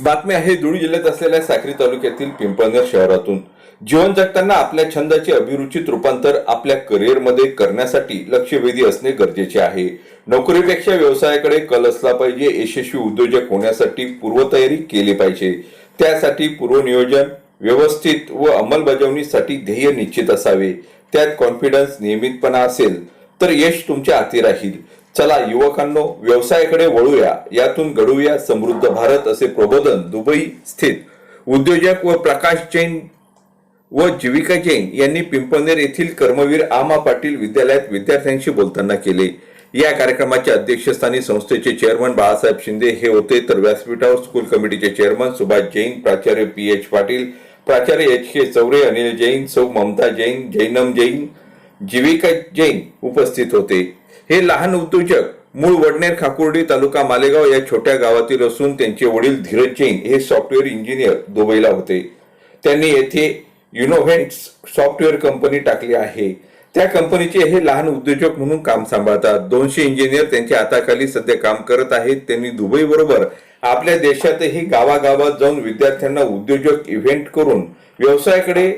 बातमी आहे धुळे जिल्ह्यात असलेल्या साक्री तालुक्यातील पिंपळनेर शहरातून. जीवन जगताना आपल्या छंदाचे अभिरुचित रूपांतर आपल्या करिअरमध्ये करण्यासाठी लक्षवेधी असणे गरजेचे आहे. नोकरीपेक्षा व्यवसायाकडे कल असला पाहिजे यशस्वी उद्योजक होण्यासाठी पूर्वतयारी केली पाहिजे. त्यासाठी पूर्वनियोजन व्यवस्थित व अंमलबजावणीसाठी ध्येय निश्चित असावे. त्यात कॉन्फिडन्स नियमितपणा असेल तर यश तुमच्या हाती राहील. चला युवकांनो व्यवसायाकडे वळूया यातून घडूया समृद्ध भारत असे प्रबोधन दुबई स्थित उद्योजक व प्रकाश जैन व जीविका जैन यांनी पिंपळनेर येथील कर्मवीर आमा पाटील विद्यालयात विद्यार्थ्यांशी बोलताना केले. या कार्यक्रमाच्या अध्यक्षस्थानी संस्थेचे चेअरमन बाळासाहेब शिंदे हे होते. तर व्यासपीठावर स्कूल कमिटीचे चेअरमन सुभाष जैन प्राचार्य पी एच पाटील प्राचार्य एच के चौरे अनिल जैन सौ ममता जैन जैनम जैन जीविका जैन उपस्थित होते. हे लहान उद्योजक मूळ वडनेर खाकुर्डी तालुका मालेगाव या छोट्या गावातील असून त्यांचे वडील धीरज जैन हे सॉफ्टवेअर इंजिनियर दुबईला होते. त्यांनी येथे युनोव्हेंट्स सॉफ्टवेअर कंपनी टाकली आहे. त्या कंपनीचे हे लहान उद्योजक म्हणून काम सांभाळतात. दोनशे इंजिनियर त्यांच्या हाताखाली सध्या काम करत आहेत. त्यांनी दुबई बरोबर आपल्या देशातही गावागावात जाऊन विद्यार्थ्यांना उद्योजक इव्हेंट करून व्यवसायाकडे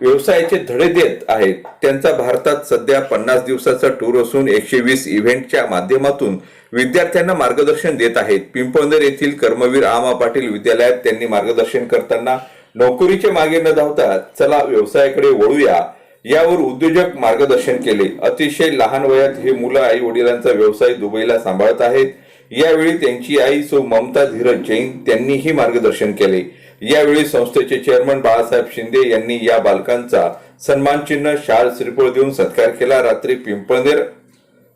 व्यवसायाचे धडे देत आहेत. त्यांचा भारतात सध्या पन्नास दिवसाचा टूर असून एकशे वीस इव्हेंटच्या माध्यमातून विद्यार्थ्यांना मार्गदर्शन देत आहेत. पिंपळनेर येथील कर्मवीर आमा पाटील विद्यालयात त्यांनी मार्गदर्शन करताना नोकरीच्या मागे न धावता चला व्यवसायाकडे वळूया यावर उद्योजक मार्गदर्शन केले. अतिशय लहान वयात हे मुलं आई वडिलांचा व्यवसाय दुबईला सांभाळत आहेत. यावेळी त्यांची आई सो ममता धीरज जैन त्यांनीही मार्गदर्शन केले. यावेळी संस्थेचे चेअरमन बाळासाहेब शिंदे यांनी या बालकांचा सन्मान चिन्ह शाल श्रीफळ देऊन सत्कार केला. रात्री पिंपळनेर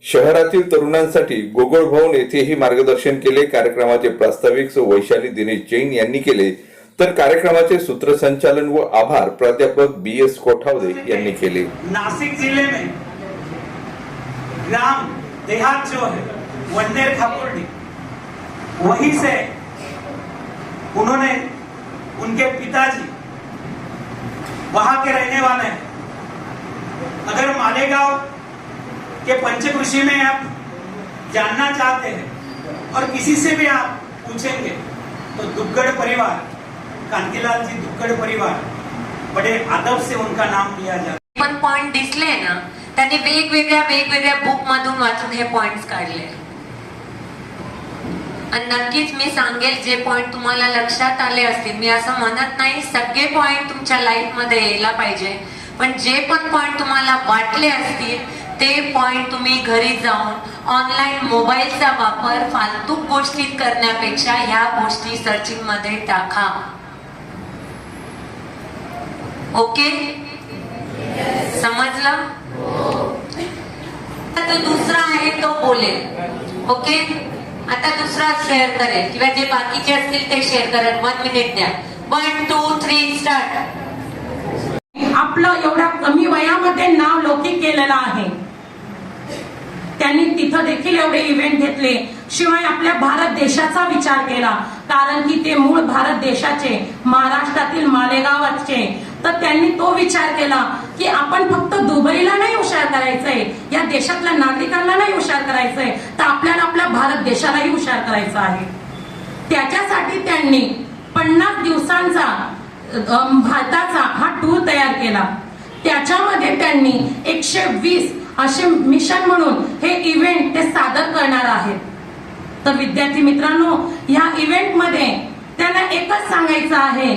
शहरातील तरुणांसाठी गोगोळ भवन येथेही मार्गदर्शन केले. कार्यक्रमाचे प्रास्ताविक वैशाली दिनेश जैन यांनी केले. तर कार्यक्रमाचे सूत्रसंचालन व आभार प्राध्यापक बी एस कोठावदे यांनी केले. नासिक जिले में ग्राम देहात जो है वंदेर खाकुर्डी वहीं से उन्होंने उनके पिताजी वहां के रहने वाले हैं। अगर मालेगांव के पंचकृषि में आप जानना चाहते हैं और किसी से भी आप पूछेंगे तो दुग्गड़ परिवार कांतिलाल जी दुग्गड़ परिवार बड़े आदब से उनका नाम लिया जाता है। पण पॉइंट दिसले ना त्यांनी वेगवेगळ्या वेगवेगळ्या बुक मधून वाचून हे पॉइंट्स काढले. आणि नक्कीच मी सांगेल जे पॉइंट तुम्हाला लक्षात आले असतील. मी असं म्हणत नाही सगळे पॉइंट तुमच्या लाईफमध्ये यायला पाहिजे. पण जे पण पॉइंट तुम्हाला वाटले असतील ते पॉइंट तुम्ही घरी जाऊन ऑनलाईन मोबाईलचा वापर फालतू गोष्टीत करण्यापेक्षा ह्या गोष्टी सर्चिंगमध्ये टाका. ओके समजलं? तर तो दुसरा आहे तो बोलेल. ओके आता दुसरा शेअर करेल किंवा जे बाकीचे असतील ते शेअर करेल वन मिनिट द्या. वन टू थ्री स्टार्ट आपलं एवढ्या कमी वयामध्ये नाव लौकिक केलेलं आहे. त्यांनी तिथं देखील एवढे इव्हेंट घेतले. शिवाय आपल्या भारत देशाचा विचार केला. कारण की ते मूळ भारत देशाचे महाराष्ट्रातील मालेगावाचे. तर त्यांनी तो विचार केला की आपण फक्त दुबईला नाही हुशार करायचंय या देशातल्या नागरिकांना नाही हुशार करायचंय तर आपल्याला आपल्या भारत देशालाही हुशार करायचं आहे. त्याच्यासाठी त्यांनी पन्नास दिवसांचा भारताचा हा टूर तयार केला. त्याच्यामध्ये त्यांनी एकशे वीस असे मिशन म्हणून हे इव्हेंट ते सादर करणार आहेत. तर विद्यार्थी मित्रांनो या इव्हेंटमध्ये त्यांना एकच सांगायचं आहे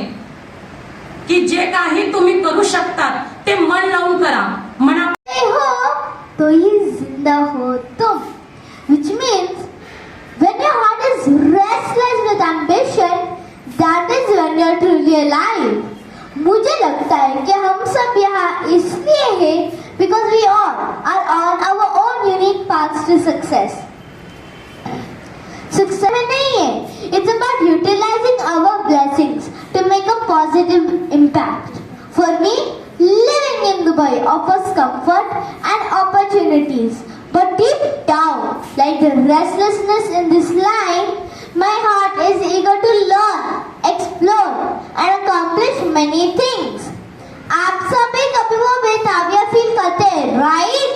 की जे काही तुम्ही करू शकता ते मन लावून करा. मना हो तो ही जिंदा होतो. Which means when you heart is restless with ambition that is when you truly alive मुझे लगता है कि हम सब यहाँ इसलिए हैं because we all are on our own unique path to success success it's about utilizing our blessings to make a positive impact for me living in Dubai offers comfort and opportunities but deep down like the restlessness in this line my heart is eager to learn explore and accomplish many things आप सभी कभी वो बेताबिया feel करते हैं right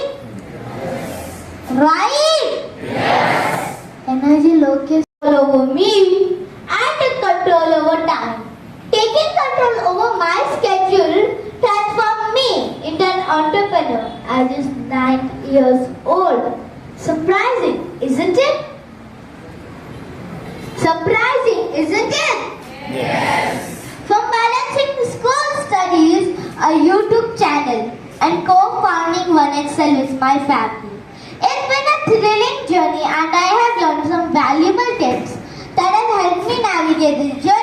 right energy लोग के and co-founding One Excel with my family. It's been a thrilling journey and I have learned some valuable tips that have helped me navigate this journey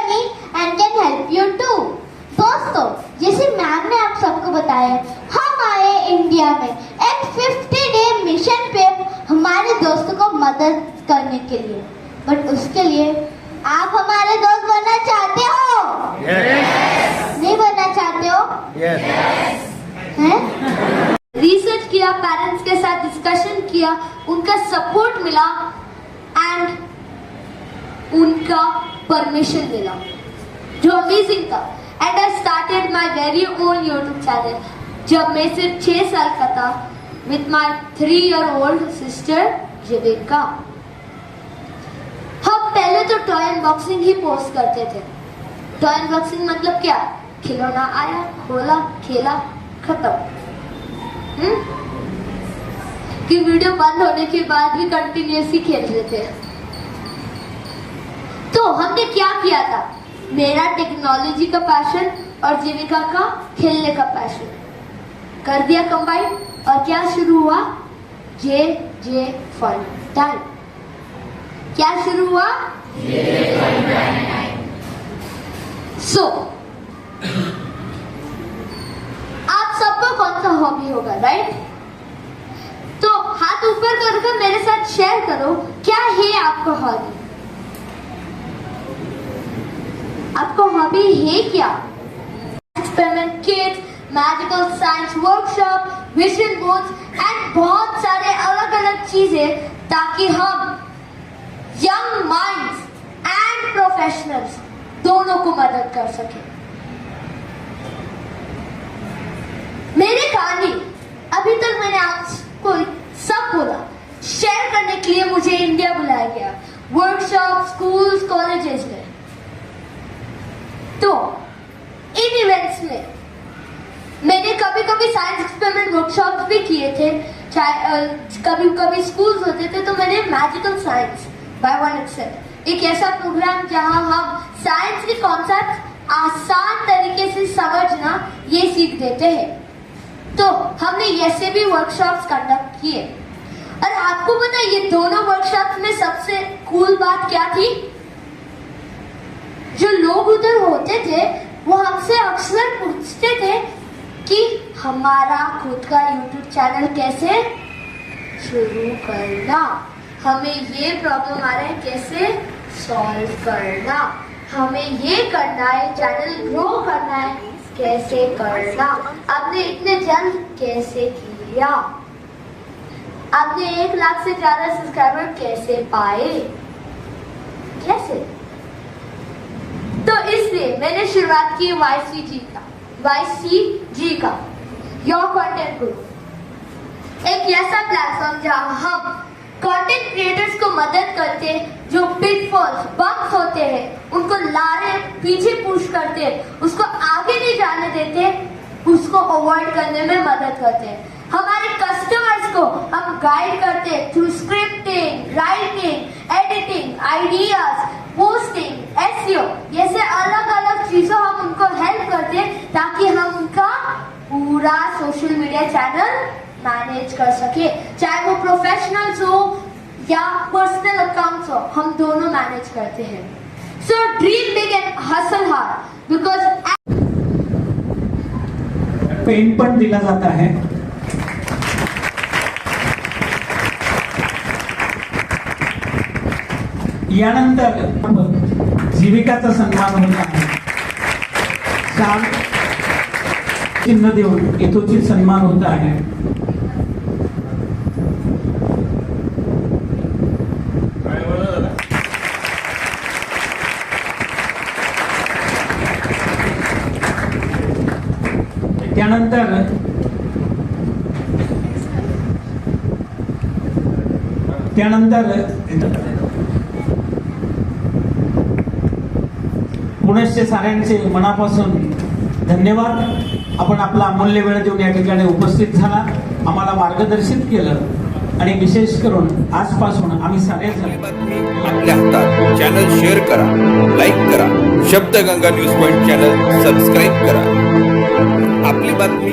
साथ discussion किया, उनका support मिला and उनका permission मिला। जो amazing था। And I started my very own YouTube channel जब मैं सिर्फ़ छह साल का था with my three year old sister Jivika हम पहले तो टॉय अनबॉक्सिंग ही पोस्ट करते थे। टॉय अनबॉक्सिंग मतलब क्या? खिलौना आया, खोला, खेला, खत्म। हम्म? कि वीडियो बंद होने के बाद भी कंटिन्यूसली खेल रहे थे। तो हमने क्या किया था? मेरा टेक्नोलॉजी का पैशन और जीविका का खेलने का पैशन कर दिया कंबाइन और क्या शुरू हुआ? जे जे फन टाइम क्या शुरू हुआ? सो so, आप सबको कौन सा हॉबी होगा राइट हाथ ऊपर करके मेरे साथ शेयर करो, क्या है आपका हॉबी आपका हॉबी है क्या? Experiment kit magical science workshop vision boards and बहुत सारे अलग अलग चीज़ें ताकि हम यंग माइंड्स एंड प्रोफेशनल्स दोनों को मदद कर सके। मेरी कहानी अभी तक मैंने आपको बोला शेयर करने के लिए मुझे इंडिया बुलाया गया। वर्कशॉप स्कूल्स कॉलेजेस में। तो इन इवेंट्स में मैंने कभी कभी साइंस एक्सपेरिमेंट वर्कशॉप भी किए थे। कभी कभी स्कूल्स होते थे तो मैंने magical science by one excel एक ऐसा प्रोग्राम जहाँ हम साइंस के कॉन्सेप्ट आसान तरीके से समझना, ये सीख देते हैं। तो हमने ऐसे भी वर्कशॉप्स कंडक्ट किए। और आपको पता है ये दोनों वर्कशॉप्स में सबसे कूल बात क्या थी? जो लोग उधर होते थे, वो हमसे अक्सर पूछते थे कि हमारा खुद का यूट्यूब चैनल कैसे शुरू करना? हमें ये प्रॉब्लम आ रहा है कैसे सॉल्व करना? हमें ये करना है चैनल ग्रो करना है, कैसे करना? आपने इतने जल्द कैसे किया? आपने एक लाख से ज़्यादा सब्सक्राइबर कैसे पाए? कैसे? तो इसलिए मैंने शुरुआत की वाई जी का। वाई जी का। योर कंटेंट ग्रुप एक ऐसा प्लेटफॉर्म जहाँ हम कंटेंट क्रिएटर्स को मदद करते हैं, जो पिटफॉल्स बम्स होते हैं, उनको लारे, पीछे पुश करते हैं, उसको आगे नहीं जाने देते उसको अवॉइड करने में मदद करते हैं। हमारे कस्टमर्स गाइड करते हैं through scripting writing editing ideas posting SEO जैसे अलग अलग चीज़ों हम उनको हेल्प करते हैं ताकि हम उनका पूरा सोशल मीडिया चैनल मैनेज कर सके। चाहे वो प्रोफेशनल्स हो या पर्सनल अकाउंट्स हो, हम दोनों मैनेज करते हैं। So dream big and hustle hard because pen पण दिला जात आहे यानंतर जीविकाचा सन्मान होत आहे. शाल चिन्ह देऊन यथोचित सन्मान होत आहे. त्यानंतर त्यानंतर पुनश्च साऱ्यांचे मनापासून धन्यवाद. आपण आपला अमूल्य वेळ देऊन या ठिकाणी उपस्थित झाला. आम्हाला मार्गदर्शित केलं. आणि विशेष करून आजपासून आम्ही सगळेजण बातमी आपल्या हातात चॅनल शेअर करा लाईक करा Shabdganga news point channel subscribe करा. आपली बातमी